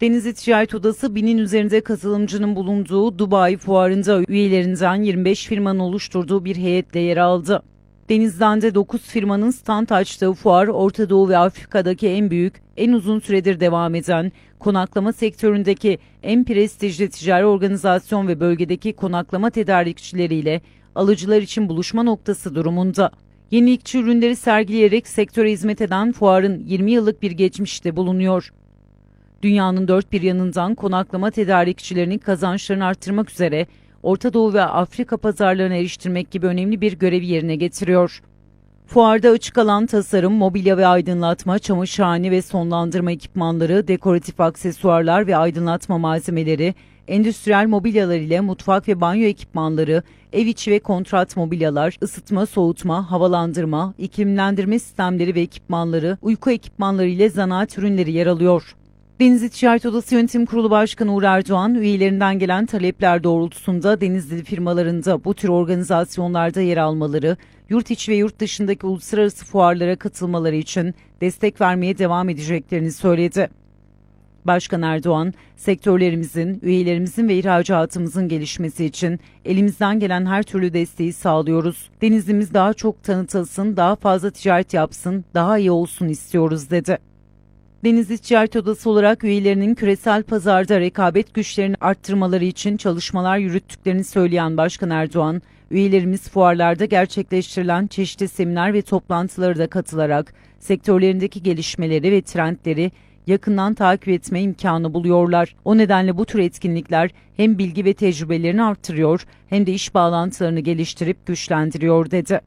Denizli Ticaret Odası binin üzerinde katılımcının bulunduğu Dubai fuarında üyelerinden 25 firmanın oluşturduğu bir heyetle yer aldı. Denizden de 9 firmanın stand açtığı fuar Orta Doğu ve Afrika'daki en büyük, en uzun süredir devam eden, konaklama sektöründeki en prestijli ticari organizasyon ve bölgedeki konaklama tedarikçileriyle alıcılar için buluşma noktası durumunda. Yenilikçi ürünleri sergileyerek sektöre hizmet eden fuarın 20 yıllık bir geçmişte bulunuyor. Dünyanın dört bir yanından konaklama tedarikçilerinin kazançlarını arttırmak üzere Orta Doğu ve Afrika pazarlarına eriştirmek gibi önemli bir görevi yerine getiriyor. Fuarda açık alan tasarım, mobilya ve aydınlatma, çamaşırhane ve sonlandırma ekipmanları, dekoratif aksesuarlar ve aydınlatma malzemeleri, endüstriyel mobilyalar ile mutfak ve banyo ekipmanları, ev içi ve kontrat mobilyalar, ısıtma, soğutma, havalandırma, iklimlendirme sistemleri ve ekipmanları, uyku ekipmanları ile zanaat ürünleri yer alıyor. Denizli Ticaret Odası Yönetim Kurulu Başkanı Uğur Erdoğan, üyelerinden gelen talepler doğrultusunda Denizli firmalarında bu tür organizasyonlarda yer almaları, yurt içi ve yurt dışındaki uluslararası fuarlara katılmaları için destek vermeye devam edeceklerini söyledi. Başkan Erdoğan, sektörlerimizin, üyelerimizin ve ihracatımızın gelişmesi için elimizden gelen her türlü desteği sağlıyoruz. Denizlimiz daha çok tanıtılsın, daha fazla ticaret yapsın, daha iyi olsun istiyoruz dedi. Denizli Ticaret Odası olarak üyelerinin küresel pazarda rekabet güçlerini arttırmaları için çalışmalar yürüttüklerini söyleyen Başkan Erdoğan, üyelerimiz fuarlarda gerçekleştirilen çeşitli seminer ve toplantılara da katılarak sektörlerindeki gelişmeleri ve trendleri yakından takip etme imkanı buluyorlar. O nedenle bu tür etkinlikler hem bilgi ve tecrübelerini arttırıyor hem de iş bağlantılarını geliştirip güçlendiriyor dedi.